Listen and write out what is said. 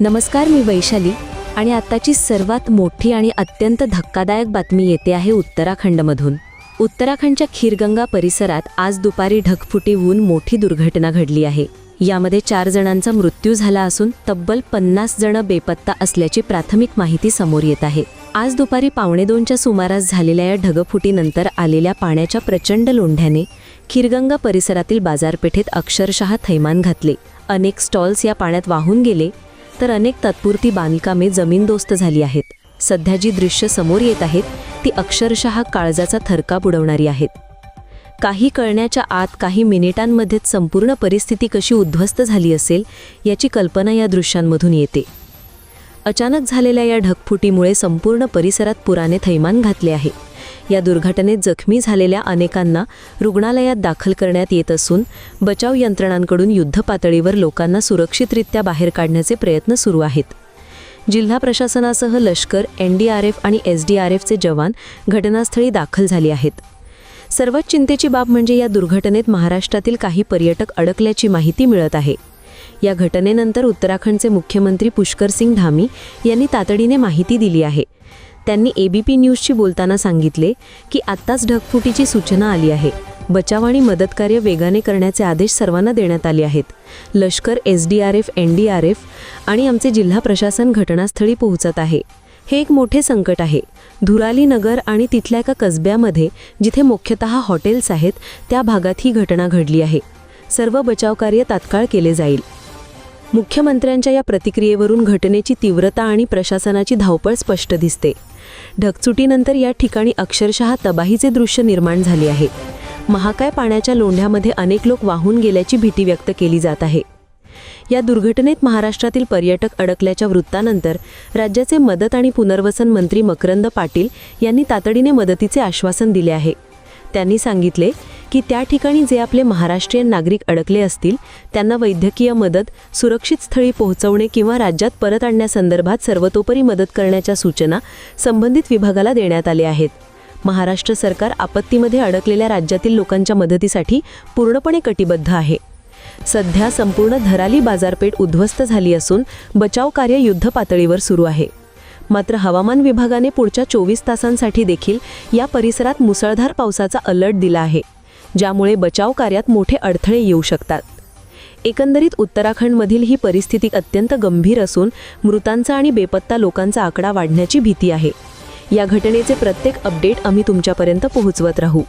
नमस्कार मी वैशाली आणि आत्ताची सर्वात मोठी आणि अत्यंत धक्कादायक बातमी येते आहे उत्तराखंडमधून. उत्तराखंडच्या खीरगंगा परिसरात आज दुपारी ढगफुटी होऊन मोठी दुर्घटना घडली आहे. यामध्ये चार जणांचा मृत्यू झाला असून तब्बल पन्नास जण बेपत्ता असल्याची प्राथमिक माहिती समोर येत आहे. आज दुपारी पावणे दोनच्या सुमारास झालेल्या या ढगफुटीनंतर आलेल्या पाण्याच्या प्रचंड लोंढ्याने खीरगंगा परिसरातील बाजारपेठेत अक्षरशः थैमान घातले. अनेक स्टॉल्स या पाण्यात वाहून गेले तर अनेक तात्पुरती बांधकामे जमीनदोस्त झाली आहेत. सध्या जी दृश्य समोर येत आहेत ती अक्षरशः काळजाचा थरका उडवणारी आहेत. काही कळण्याच्या आत काही मिनिटांमध्येच संपूर्ण परिस्थिती कशी उद्ध्वस्त झाली असेल याची कल्पना या दृश्यांमधून येते. अचानक झालेल्या या ढगफुटीमुळे संपूर्ण परिसरात पुराने थैमान घातले आहे. या दुर्घटनेत जखमी झालेल्या अनेकांना रुग्णालयात दाखल करण्यात येत असून बचाव यंत्रणांकडून युद्धपातळीवर लोकांना सुरक्षितरित्या बाहेर काढण्याचे प्रयत्न सुरू आहेत. जिल्हा प्रशासनासह लष्कर एन डी आर एफ आणि एस डी आर एफचे जवान घटनास्थळी दाखल झाले आहेत. सर्वात चिंतेची बाब म्हणजे या दुर्घटनेत महाराष्ट्रातील काही पर्यटक अडकल्याची माहिती मिळत आहे. या घटनेनंतर उत्तराखंडचे मुख्यमंत्री पुष्कर सिंग धामी यांनी तातडीने माहिती दिली आहे. त्यांनी एबीपी न्यूजशी बोलताना सांगितले की आत्ताच ढगफुटीची सूचना आली आहे. बचाव आणि मदतकार्य वेगाने करण्याचे आदेश सर्वांना देण्यात आले आहेत. लष्कर S D R F N D R F आणि आमचे जिल्हा प्रशासन घटनास्थळी पोहोचत आहे. हे एक मोठे संकट आहे. धुराली नगर आणि तिथल्या एका कसब्यामध्ये जिथे मुख्यतः हॉटेल्स आहेत त्या भागात ही घटना घडली आहे. सर्व बचावकार्य तात्काळ केले जाईल. मुख्यमंत्र्यांच्या या प्रतिक्रियेवरून घटनेची तीव्रता आणि प्रशासनाची धावपळ स्पष्ट दिसते. ढगचुटीनंतर या ठिकाणी अक्षरशः तबाहीचे दृश्य निर्माण झाले आहे. महाकाय पाण्याच्या लोंढ्यामध्ये अनेक लोक वाहून गेल्याची भीती व्यक्त केली जात आहे. या दुर्घटनेत महाराष्ट्रातील पर्यटक अडकल्याच्या वृत्तानंतर राज्याचे मदत आणि पुनर्वसन मंत्री मकरंद पाटील यांनी तातडीने मदतीचे आश्वासन दिले आहे. त्यांनी सांगितले की त्या ठिकाणी जे आपले महाराष्ट्रीयन नागरिक अडकले असतील त्यांना वैद्यकीय मदत सुरक्षित स्थळी पोहोचवणे किंवा राज्यात परत आणण्यासंदर्भात सर्वतोपरी मदत करण्याच्या सूचना संबंधित विभागाला देण्यात आल्या आहेत. महाराष्ट्र सरकार आपत्तीमध्ये अडकलेल्या राज्यातील लोकांच्या मदतीसाठी पूर्णपणे कटिबद्ध आहे. सध्या संपूर्ण धराली बाजारपेठ उद्ध्वस्त झाली असून बचाव कार्य युद्धपातळीवर सुरू आहे. मात्र हवामान विभागाने पुढच्या चोवीस तासांसाठी देखील या परिसरात मुसळधार पावसाचा अलर्ट दिला आहे. ज्यामुळे बचाव कार्यात मोठे अडथळे येऊ शकतात. एकंदरीत उत्तराखंडमधील ही परिस्थिती अत्यंत गंभीर असून मृतांचा आणि बेपत्ता लोकांचा आकडा वाढण्याची भीती आहे. या घटनेचे प्रत्येक अपडेट आम्ही तुमच्यापर्यंत पोहोचवत राहू.